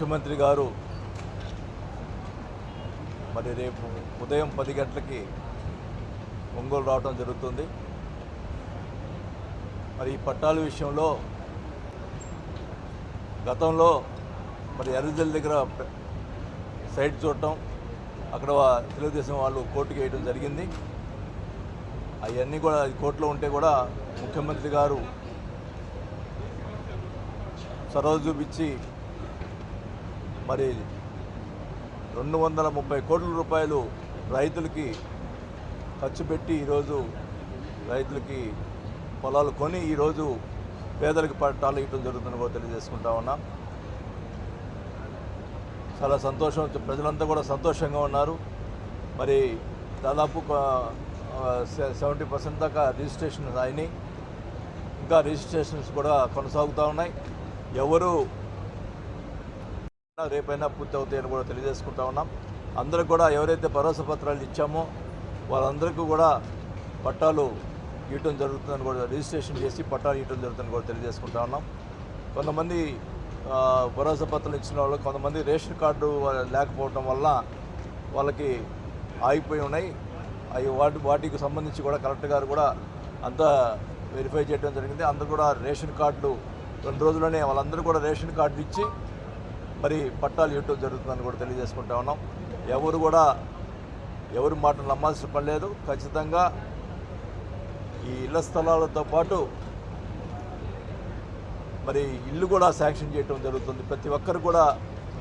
ముఖ్యమంత్రి గారు మరి రేపు ఉదయం పది గంటలకి ఒంగోలు రావడం జరుగుతుంది. మరి ఈ పట్టాల విషయంలో గతంలో మరి ఎర్రజల్ దగ్గర సైట్ చూడటం అక్కడ తెలుగుదేశం వాళ్ళు కోర్టుకి వేయడం జరిగింది. అవన్నీ కూడా కోర్టులో ఉంటే కూడా ముఖ్యమంత్రి గారు సరోజు చూపించి మరి రెండు వందల ముప్పై కోట్ల రూపాయలు రైతులకి ఖర్చు పెట్టి ఈరోజు రైతులకి పొలాలు కొని ఈరోజు పేదలకు పట్టాలు ఇవ్వడం జరుగుతుందని కూడా తెలియజేసుకుంటా ఉన్నాం. చాలా సంతోషం. ప్రజలంతా కూడా సంతోషంగా ఉన్నారు. మరి దాదాపు సెవెంటీ పర్సెంట్ దాకా రిజిస్ట్రేషన్ అయినాయి. ఇంకా రిజిస్ట్రేషన్స్ కూడా కొనసాగుతూ ఉన్నాయి. ఎవరు రేపైనా పూర్తి అవుతాయని కూడా తెలియజేసుకుంటా ఉన్నాం. అందరికి కూడా ఎవరైతే భరోసా పత్రాలు ఇచ్చామో వాళ్ళందరికీ కూడా పట్టాలు ఇవ్వటం జరుగుతుందని కూడా రిజిస్ట్రేషన్ చేసి పట్టాలు ఇవ్వటం జరుగుతుందని కూడా తెలియజేసుకుంటా ఉన్నాం. కొంతమంది భరోసా పత్రాలు ఇచ్చిన వాళ్ళు కొంతమంది రేషన్ కార్డు లేకపోవటం వల్ల వాళ్ళకి ఆగిపోయి ఉన్నాయి. అవి వాటి వాటికి సంబంధించి కూడా కలెక్టర్ గారు కూడా అంతా వెరిఫై చేయడం జరిగింది. అందరూ కూడా రేషన్ కార్డులు రెండు రోజుల్లోనే వాళ్ళందరూ కూడా రేషన్ కార్డులు ఇచ్చి మరి పట్టాలు ఇవ్వటం జరుగుతుందని కూడా తెలియజేసుకుంటా ఉన్నాం. ఎవరు కూడా ఎవరి మాటలు నమ్మాల్సిన పని లేదు. ఖచ్చితంగా ఈ ఇళ్ళ స్థలాలతో పాటు మరి ఇల్లు కూడా శాంక్షన్ చేయడం జరుగుతుంది. ప్రతి ఒక్కరు కూడా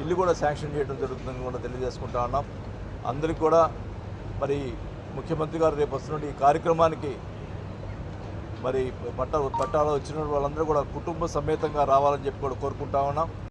ఇల్లు కూడా శాంక్షన్ చేయడం జరుగుతుందని కూడా తెలియజేసుకుంటా ఉన్నాం. అందరికీ కూడా మరి ముఖ్యమంత్రి గారు రేపు వస్తున్న ఈ కార్యక్రమానికి మరి పట్ట పట్టాలు వచ్చిన వాళ్ళందరూ కూడా కుటుంబ సమేతంగా రావాలని చెప్పి కూడా కోరుకుంటా ఉన్నాం.